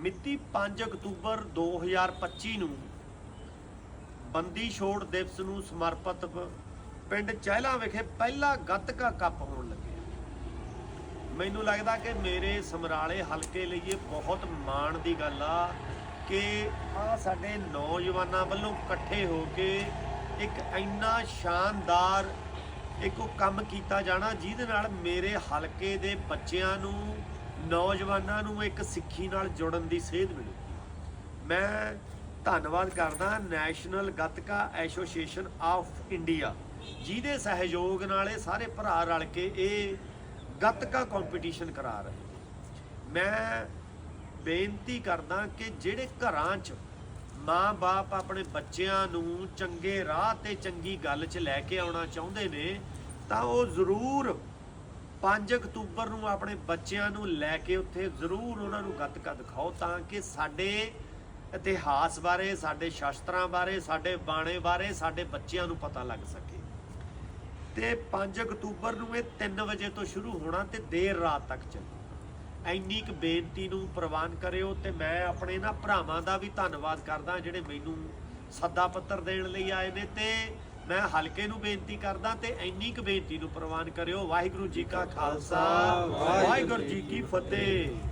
ਮਿਤੀ 5 ਅਕਤੂਬਰ 2025 ਨੂੰ ਬੰਦੀ ਛੋੜ ਦਿਵਸ ਨੂੰ ਸਮਰਪਿਤ ਪਿੰਡ ਚਹਿਲਾ ਵਿਖੇ ਪਹਿਲਾ ਗੱਤਕਾ ਕੱਪ ਹੋਣ ਲੱਗਿਆ। ਮੈਨੂੰ ਲੱਗਦਾ ਕਿ ਮੇਰੇ ਸਮਰਾਲੇ ਹਲਕੇ ਲਈ ਇਹ ਬਹੁਤ ਮਾਣ ਦੀ ਗੱਲ ਆ ਕਿ ਆ ਸਾਡੇ ਨੌਜਵਾਨਾਂ ਵੱਲੋਂ ਇਕੱਠੇ ਹੋ ਕੇ ਇੱਕ ਇੰਨਾ ਸ਼ਾਨਦਾਰ ਇੱਕ ਕੰਮ ਕੀਤਾ ਜਾਣਾ, ਜਿਹਦੇ ਨਾਲ ਮੇਰੇ ਹਲਕੇ ਦੇ ਬੱਚਿਆਂ ਨੂੰ ਨੌਜਵਾਨਾਂ ਨੂੰ ਇੱਕ ਸਿੱਖੀ ਨਾਲ ਜੁੜਨ ਦੀ ਸੇਧ ਮਿਲੂ ਮੈਂ ਧੰਨਵਾਦ ਕਰਦਾ national Gatka association of India, ਜਿਹਦੇ ਸਹਿਯੋਗ ਨਾਲ ਇਹ ਸਾਰੇ ਭਰਾ ਰਲ ਕੇ ਇਹ ਗੱਤਕਾ ਕੰਪੀਟੀਸ਼ਨ ਕਰਾ ਰਹੇ ਨੇ। ਮੈਂ ਬੇਨਤੀ ਕਰਦਾ ਕਿ ਜਿਹੜੇ ਘਰਾਂ 'ਚ ਮਾਂ-ਬਾਪ ਆਪਣੇ ਬੱਚਿਆਂ ਨੂੰ ਚੰਗੇ ਰਾਹ ਤੇ ਚੰਗੀ ਗੱਲ 'ਚ ਲੈ ਕੇ ਆਉਣਾ ਚਾਹੁੰਦੇ ਨੇ, ਤਾਂ ਉਹ ਜ਼ਰੂਰ 5 ਅਕਤੂਬਰ ਨੂੰ ਆਪਣੇ ਬੱਚਿਆਂ ਨੂੰ ਲੈ ਕੇ ਉੱਥੇ ਜ਼ਰੂਰ ਉਹਨਾਂ ਨੂੰ ਗੱਤਕਾ ਦਿਖਾਓ ਤਾਂ ਕਿ ਸਾਡੇ ਇਤਿਹਾਸ ਬਾਰੇ, ਸਾਡੇ ਸ਼ਾਸਤਰਾਂ ਬਾਰੇ, ਸਾਡੇ ਬਾਣੇ ਬਾਰੇ, ਸਾਡੇ ਬੱਚਿਆਂ ਨੂੰ ਪਤਾ ਲੱਗ ਸਕੇ। ਤੇ 5 ਅਕਤੂਬਰ ਨੂੰ ਇਹ 3 ਵਜੇ ਤੋਂ ਸ਼ੁਰੂ ਹੋਣਾ ਤੇ ਦੇਰ ਰਾਤ ਤੱਕ ਚੱਲੂ। ਐਨੀ ਕੁ ਬੇਨਤੀ ਨੂੰ ਪ੍ਰਵਾਨ ਕਰਿਓ ਤੇ ਮੈਂ ਆਪਣੇ ਨਾ ਭਰਾਵਾਂ ਦਾ ਵੀ ਧੰਨਵਾਦ ਕਰਦਾ ਜਿਹੜੇ ਮੈਨੂੰ ਸੱਦਾ ਪੱਤਰ ਦੇਣ ਲਈ ਆਏ ਨੇ ਤੇ ਮੈਂ ਹਲਕੇ ਨੂੰ ਬੇਨਤੀ ਕਰਦਾ ਤੇ ਐਨੀ ਕੁ ਬੇਨਤੀ ਨੂੰ ਪ੍ਰਵਾਨ ਕਰਿਓ। ਵਾਹਿਗੁਰੂ ਜੀ ਕਾ ਖਾਲਸਾ ਵਾਹਿਗੁਰੂ ਜੀ ਕੀ ਫਤਿਹ।